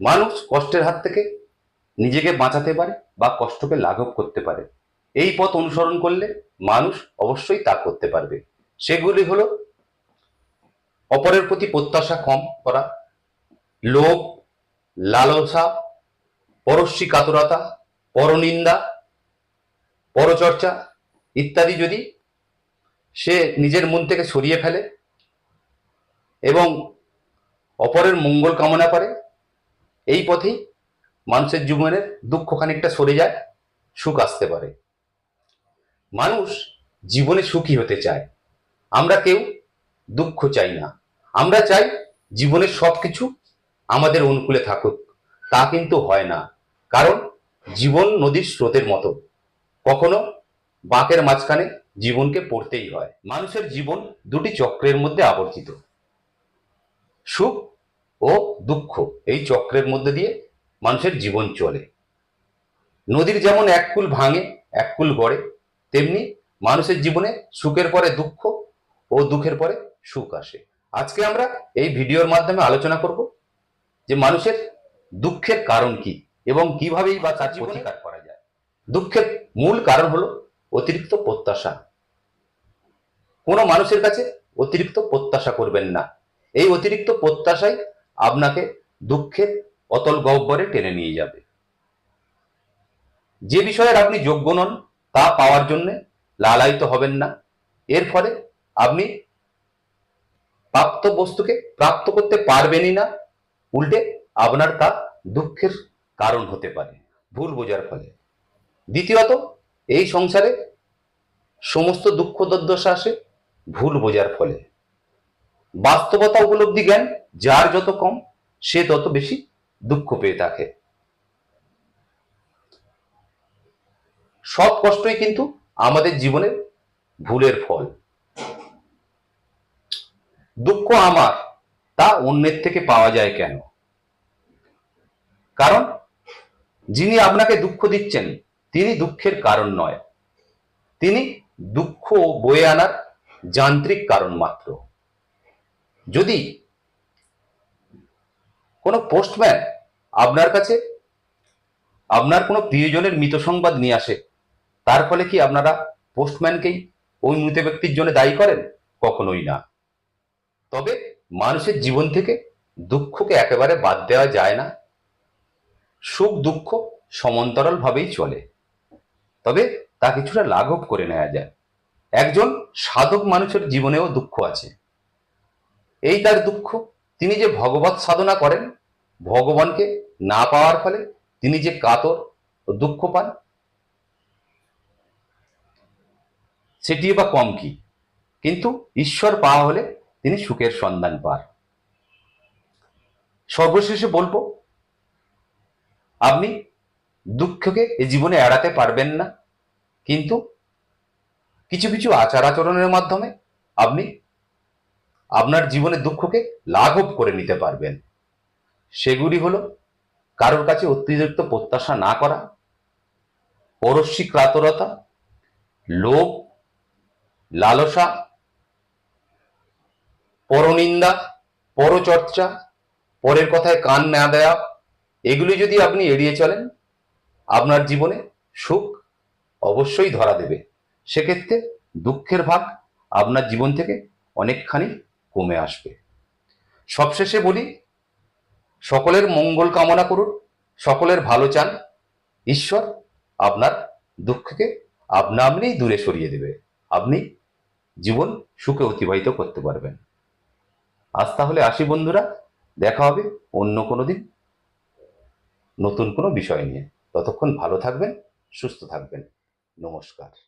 মানুষ কষ্টের হাত থেকে নিজেকে বাঁচাতে পারে বা কষ্টকে লাঘব করতে পারে। এই পথ অনুসরণ করলে মানুষ অবশ্যই তা করতে পারবে। সেগুলি হলো অপরের প্রতি প্রত্যাশা কম করা, লোভ, লালসা, পরশ্রী কাতরতা, পরনিন্দা, পরচর্চা ইত্যাদি যদি সে নিজের মন থেকে সরিয়ে ফেলে এবং অপরের মঙ্গল কামনা করে এই পথেই মানুষের জীবনের দুঃখ খানিকটা সরে যায়, সুখ আসতে পারে। মানুষ জীবনে সুখী হতে চায়। আমরা কেউ দুঃখ চাই না। আমরা চাই জীবনের সব কিছু আমাদের অনুকূলে থাকুক। তা কিন্তু হয় না। কারণ জীবন নদীর স্রোতের মতো। কখনো বাঁকের মাঝখানে জীবনকে পড়তেই হয়। মানুষের জীবন দুটি চক্রের মধ্যে আবর্তিত। সুখ ও দুঃখ। এই চক্রের মধ্যে দিয়ে মানুষের জীবন চলে। নদীর যেমন এক কুল ভাঙে এক কুল গড়ে তেমনি মানুষের জীবনে সুখের পরে দুঃখ ও দুঃখের পরে সুখ আসে। আজকে আমরা এই ভিডিওর মাধ্যমে আলোচনা করব যে মানুষের দুঃখের কারণ কি এবং কিভাবেই বা তার প্রতিকার করা যায়। দুঃখের মূল কারণ হলো অতিরিক্ত প্রত্যাশা। কোনো মানুষের কাছে অতিরিক্ত প্রত্যাশা করবেন না। এই অতিরিক্ত প্রত্যাশাই দুঃখের অতল গহ্বরে টেনে নিয়ে যাবে। যে বিষয়ের আপনি যোগ্য নন, তা পাওয়ার জন্য লালায়িত হবেন না। এর ফলে আপনি প্রাপ্ত বস্তুকে প্রাপ্ত করতে পারবেনই না। উল্টে আপনার তা দুঃখের কারণ হতে পারে, ভুল বোঝার ফলে। দ্বিতীয়ত, এই সংসারে সমস্ত দুঃখ দুর্দশা আসে ভুল বোঝার ফলে। বাস্তবতা উপলব্ধি জ্ঞান যার যত কম, সে তত বেশি দুঃখ পেয়ে থাকে। সব কষ্টই কিন্তু আমাদের জীবনের ভুলের ফল। দুঃখ আমার, তা অন্যের থেকে পাওয়া যায় কেন? কারণ, যিনি আপনাকে দুঃখ দিচ্ছেন, তিনি দুঃখের কারণ নয়। তিনি দুঃখ বয়ে আনার যান্ত্রিক কারণ মাত্র। যদি কোনো পোস্টম্যান আপনার কাছে? আপনার কোনো প্রিয়জনের মৃত সংবাদ নিয়ে আসে। তার ফলে কি আপনারা পোস্টম্যানকেই ওই মৃত ব্যক্তির জন্য দায়ী করেন? কখনোই না। তবে মানুষের জীবন থেকে দুঃখকে একেবারে বাদ দেওয়া যায় না। সুখ দুঃখ সমান্তরাল ভাবেই চলে। তবে তা কিছুটা লাঘব করে নেওয়া যায়। একজন সাধক মানুষের জীবনেও দুঃখ আছে। এই তার দুঃখ তিনি যে ভগবত সাধনা করেন, ভগবানকে না পাওয়ার ফলে তিনি যে কাতর ও দুঃখ পান সেটি বা কম কি? কিন্তু ঈশ্বর পাওয়া হলে তিনি সুখের সন্ধান পান। সর্বশেষে বলব, আপনি দুঃখকে এ জীবনে এড়াতে পারবেন না, কিন্তু কিছু কিছু আচার আচরণের মাধ্যমে আপনি আপনার জীবনের দুঃখকে লাঘব করে নিতে পারবেন। সেগুলি হলো, কারোর কাছে অতিরিক্ত প্রত্যাশা না করা, পরশ্রী ক্রাতরতা, লোভ, লালসা, পরনিন্দা, পরচর্চা, পরের কথায় কান না দেয়া, এগুলি যদি আপনি এড়িয়ে চলেন, আপনার জীবনে সুখ অবশ্যই ধরা দেবে। সেক্ষেত্রে দুঃখের ভাগ আপনার জীবন থেকে অনেকখানি কমে আসবে। সবশেষে বলি, সকলের মঙ্গল কামনা করুন, সকলের ভালো চান, ঈশ্বর আপনার দুঃখকে আপনা আপনিই দূরে সরিয়ে দেবে, আপনি জীবন সুখে অতিবাহিত করতে পারবেন। আজ তাহলে আসি বন্ধুরা, দেখা হবে অন্য কোনো দিন, নতুন কোনো বিষয় নিয়ে। ততক্ষণ ভালো থাকবেন, সুস্থ থাকবেন। নমস্কার।